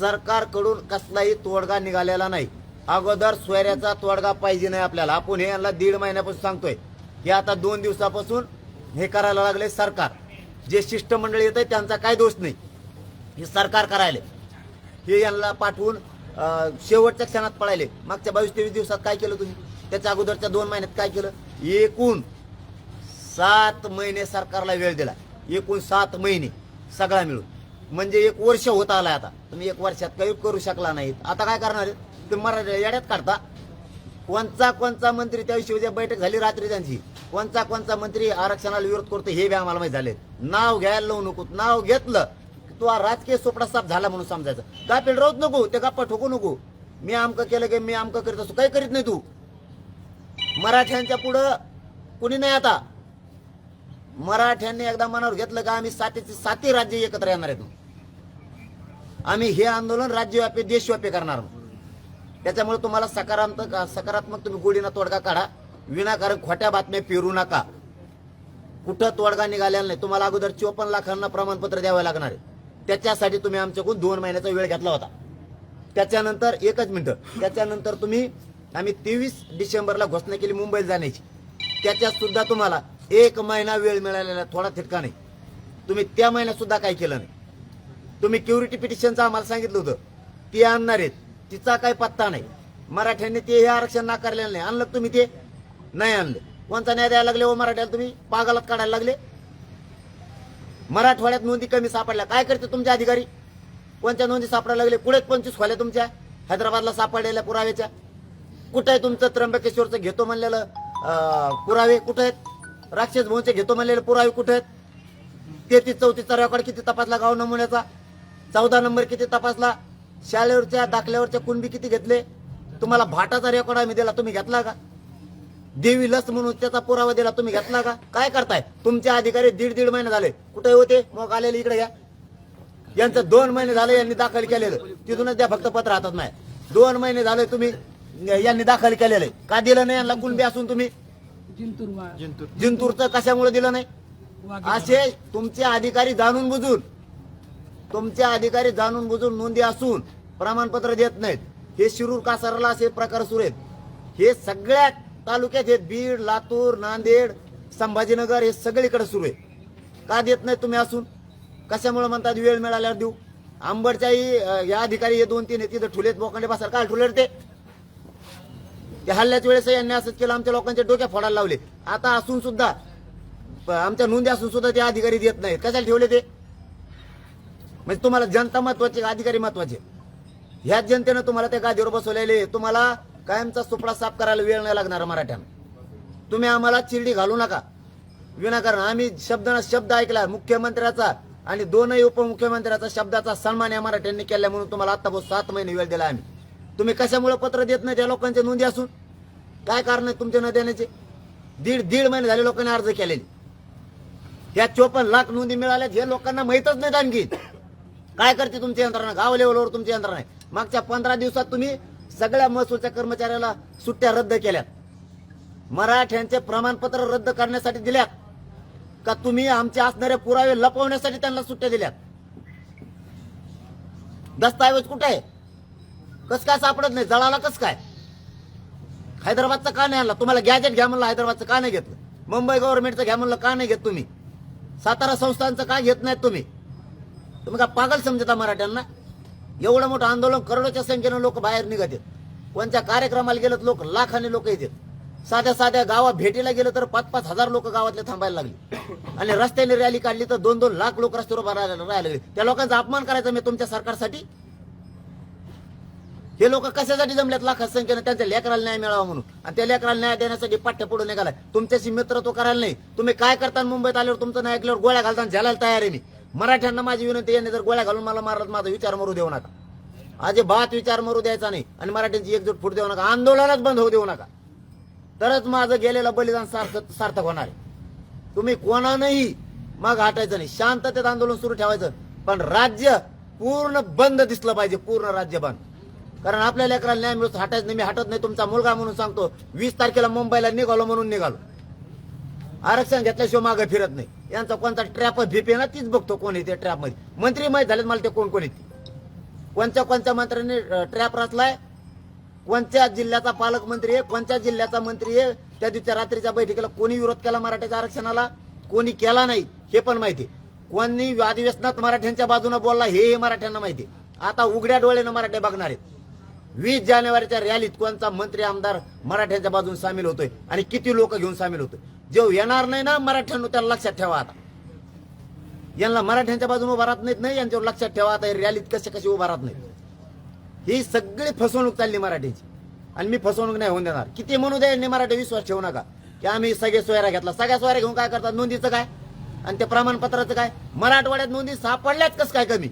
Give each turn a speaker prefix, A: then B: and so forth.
A: सरकारकडून कसलाही तोडगा निघालेला नाही. अगोदर सोयऱ्याचा तोडगा पाहिजे नाही आपल्याला. आपण हे यांना दीड महिन्यापासून सांगतोय. की आता दोन दिवसापासून हे करायला लागले सरकार. जे शिष्टमंडळ येत त्यांचा काय दोष नाही. हे सरकार करायले. हे यांना पाठवून शेवटच्या क्षणात पळायले. मागच्या बावीस तेवीस दिवसात काय केलं तुम्ही? त्याच्या अगोदरच्या दोन महिन्यात काय केलं? एकूण सात महिने सरकारला वेळ दिला. एकूण सात महिने सगळा मिळून. म्हणजे एक वर्ष होत आलाय आता. तुम्ही एक वर्षात काही करू शकला नाहीत. आता काय करणार आहे? तुम्ही मराठी येड्यात काढता. कोणचा कोणचा मंत्री त्या दिवशी बैठक झाली रात्री त्यांची. कोणचा कोणचा मंत्री आरक्षणाला विरोध करतो हे बी आम्हाला माहीत झाले नाव घ्यायला लावू नको. नाव घेतलं तो राजकीय सोपडा साफ झाला म्हणून समजायचं. गापेल राहत नको. ते गप्पा ठोकू नको. मी आमकं केलं की मी आमकं करीत असतो. काही करीत नाही तू. मराठ्यांच्या पुढं कुणी नाही आता. मराठ्यांनी एकदा मनावर घेतलं का आम्ही सातीचे साती राज्य एकत्र येणार आहेत आम्ही हे आंदोलन राज्यव्यापी देशव्यापी करणार त्याच्यामुळे तुम्हाला सकारात्मक सकारात्मक तुम्ही गोडीना तोडगा काढा. विनाकारण खोट्या बातम्या पेरू नका. कुठं तोडगा निघालेला नाही. तुम्हाला अगोदर चोपन्न लाखांना प्रमाणपत्र द्यावं लागणार आहे. त्याच्यासाठी तुम्ही आमच्याकडून दोन महिन्याचा वेळ घेतला होता. त्याच्यानंतर एकच मिनिट. त्याच्यानंतर तुम्ही आम्ही तेवीस डिसेंबरला घोषणा केली मुंबईला जाण्याची. त्याच्यात सुद्धा तुम्हाला एक महिना वेळ मिळालेला थोडा थिटका नाही तुम्ही त्या महिन्यात सुद्धा काय केलं नाही. तुम्ही क्युरिटी पिटिशनचं आम्हाला सांगितलं होतं. ती आणणार आहेत. तिचा काही पत्ता नाही. मराठ्यांनी ते हे आरक्षण नाकारलेलं नाही. आणलं तुम्ही ते? नाही आणलं. कोणता न्याय द्यायला लागले व मराठ्याला तुम्ही? पागालात काढायला लागले? मराठवाड्यात नोंदी कमी सापडल्या. काय करते तुमचे अधिकारी? कोणत्या नोंदी सापडायला लागले? कुठे पंचवीस खोल्या तुमच्या? हैदराबादला सापडलेल्या पुराव्याच्या? कुठं आहे तुमचं त्र्यंबकेश्वरचं? घेतो म्हणलेलं पुरावे कुठं आहेत? राक्षस भाऊचे घेतो म्हणलेले पुरावे कुठे आहेत? तेहतीस चौतीसचा रेकॉर्ड किती तपासला गाव नमुन्याचा? चौदा नंबर किती तपासला? शाळेवरच्या दाखल्यावरच्या कुणबी किती घेतले? तुम्हाला भाटाचा रेकॉर्ड आम्ही दिला तुम्ही घेतला का? देवी लस म्हणून त्याचा पुरावा दिला तुम्ही घेतला का? काय करताय? तुमचे अधिकारी दीड दीड महिने झाले. कुठे होते? मग आलेले इकडे घ्या यांचं दोन महिने झाले यांनी दाखल केलेलं. तिथूनच द्या फक्त पत्र हातात नाही. दोन महिने झाले तुम्ही यांनी दाखल केलेलं आहे. का दिलं नाही यांना कुणबी असून तुम्ही? जिंतूरचं कशामुळे दिलं नाही. असे तुमचे अधिकारी जाणून बुजून तुमचे अधिकारी जाणून बुजून नोंदी असून प्रमाणपत्र देत नाहीत. हे शिरूर कासाराला असे प्रकार सुरू आहेत? हे सगळ्या तालुक्यात आहेत बीड लातूर नांदेड संभाजीनगर हे सगळीकडे सुरू आहे. का देत नाही तुम्ही असून? कशामुळे म्हणतात वेळ मिळाल्यावर देऊ? आंबडच्याही या अधिकारी हे दोन तीन आहेत तिथं ठुलेत बोकांडे बसार काय ठुलेर ते. ते हल्ल्याच्या वेळेस यांनी असंच केलं आमच्या लोकांच्या डोक्या फोडायला लावले. आता असून सुद्धा प- आमच्या नोंदी असून सुद्धा ते अधिकारी देत नाहीत. कशाला ठेवले ते? म्हणजे तुम्हाला जनता महत्वाची अधिकारी महत्त्वाचे? ह्याच जनतेनं तुम्हाला त्या गादीवर बसवलेले तुम्हाला कायमचा सुपडा साफ करायला वेळ नाही लागणार मराठ्यानं. तुम्ही आम्हाला चिरडी घालू नका. विनाकारण आम्ही शब्द शब्द ऐकला मुख्यमंत्र्याचा आणि दोनही उपमुख्यमंत्र्याचा शब्दाचा सन्मान या मराठ्यांनी केला म्हणून तुम्हाला आता सात महिने वेळ दिला आम्ही. तुम्ही कशामुळे पत्र देत नाही त्या लोकांच्या नोंदी असून? काय कारण आहे तुमच्या न देण्याचे दीड दीड महिने झाले लोकांनी अर्ज केलेले. या चोपन्न लाख नोंदी मिळाल्यात हे लोकांना माहीतच नाही आणखी. काय करते तुमची यंत्रणा? गाव लेवलवर तुमची यंत्रणा आहे. मागच्या पंधरा दिवसात तुम्ही सगळ्या महसूलच्या कर्मचाऱ्याला सुट्ट्या रद्द केल्यात. मराठ्यांचे प्रमाणपत्र रद्द करण्यासाठी दिल्यात. का तुम्ही आमचे असणारे पुरावे लपवण्यासाठी त्यांना सुट्ट्या दिल्यात? दस्तावेज कुठे आहे? कस काय सापडत नाही? जळाला कस काय? हैदराबादचं का नाही आणला? तुम्हाला गॅजेट घ्या म्हणलं हैदराबादचं का नाही घेतलं? मुंबई गव्हर्नमेंटचं घ्या म्हणलं का नाही घेत तुम्ही? सातारा संस्थांचं का घेत नाहीत तुम्ही? तुम्ही का पागल समजता मराठ्यांना? एवढं मोठं आंदोलन करोडोच्या संख्येनं लोक बाहेर निघत आहेत कोणत्या कार्यक्रमाला गेलं लोक लाखाने लोक येतात. साध्या साध्या गावात भेटीला गेलं तर पाच पाच हजार लोक गावातले थांबायला लागले. आणि रस्त्याने रॅली काढली तर दोन दोन लाख लोक रस्त्यावर उभा राहायला लागले. त्या लोकांचा अपमान करायचा मी तुमच्या सरकारसाठी? हे लोक कशासाठी जमल्यात लाखात संख्येनं? त्यांच्या लेकराला न्याय मिळावा म्हणून. आणि त्या लेकराला न्याय देण्यासाठी पाठ्य पुढे निघालाय. तुमच्याशी मित्र तो करायला नाही. तुम्ही काय करता मुंबईत आल्यावर तुमचं नाही ऐकल्यावर गोळ्या घालताना झेलायला तयार आहे मी. मराठ्यांना माझी विनंती यांनी जर गोळ्या घालून मला मारत माझा विचार मरू देऊ नका. अजिबात विचार मरू द्यायचा नाही आणि मराठ्यांची एकजूट फूट देऊ नका. आंदोलनच बंद होऊ देऊ नका. तरच माझं गेलेलं बलिदान सार्थक सार्थक होणार आहे. तुम्ही कोणानंही मग हटायचं नाही. शांततेत आंदोलन सुरू ठेवायचं. पण राज्य पूर्ण बंद दिसलं पाहिजे. पूर्ण राज्य बंद. कारण आपल्या लेकराला न्याय मिळतो. हटायचं नाही. मी हटत नाही. तुमचा मुलगा म्हणून सांगतो. वीस तारखेला मुंबईला निघालो म्हणून निघालो. आरक्षण घेतल्याशिवाय मागे फिरत नाही. यांचा कोणता ट्रॅप भीपी ना तीच बघतो कोण येते ट्रॅपमध्ये. मंत्री माहीत झालेत मला ते कोण कोण येते कोणत्या कोणत्या मंत्र्यांनी ट्रॅप रचलाय? कोणत्या जिल्ह्याचा पालकमंत्री आहे? कोणत्या जिल्ह्याचा मंत्री आहे? त्या दिवशी रात्रीच्या बैठकीला कोणी विरोध केला मराठ्याच्या आरक्षणाला? कोणी केला नाही हे पण माहिती कोणी अधिवेशनात मराठ्यांच्या बाजूने बोलला हे हे मराठ्यांना माहिती आता उघड्या डोळ्यानं मराठे बघणार आहेत. वीस जानेवारीच्या रॅलीत कोणता मंत्री आमदार मराठ्यांच्या बाजून सामील होतोय? आणि किती लोक घेऊन सामील होतोय? जो येणार नाही ना मराठ्यांनो त्याला लक्षात ठेवा आता. यांना मराठ्यांच्या बाजूने उभा राहत नाहीत नाही यांच्यावर लक्षात ठेवा आता रॅलीत कसे कसे उभा राहत नाहीत. ही सगळी फसवणूक चालली मराठीची. आणि मी फसवणूक नाही होऊन देणार. किती म्हणू दे यांनी मराठी विश्वास ठेवू नका. की आम्ही सगळे सोयरा घेतला. सगळ्या सोयऱ्या घेऊन काय करतात? नोंदीचं काय? आणि ते प्रमाणपत्राचं काय? मराठवाड्यात नोंदी सापडल्याच कसं काय कमी?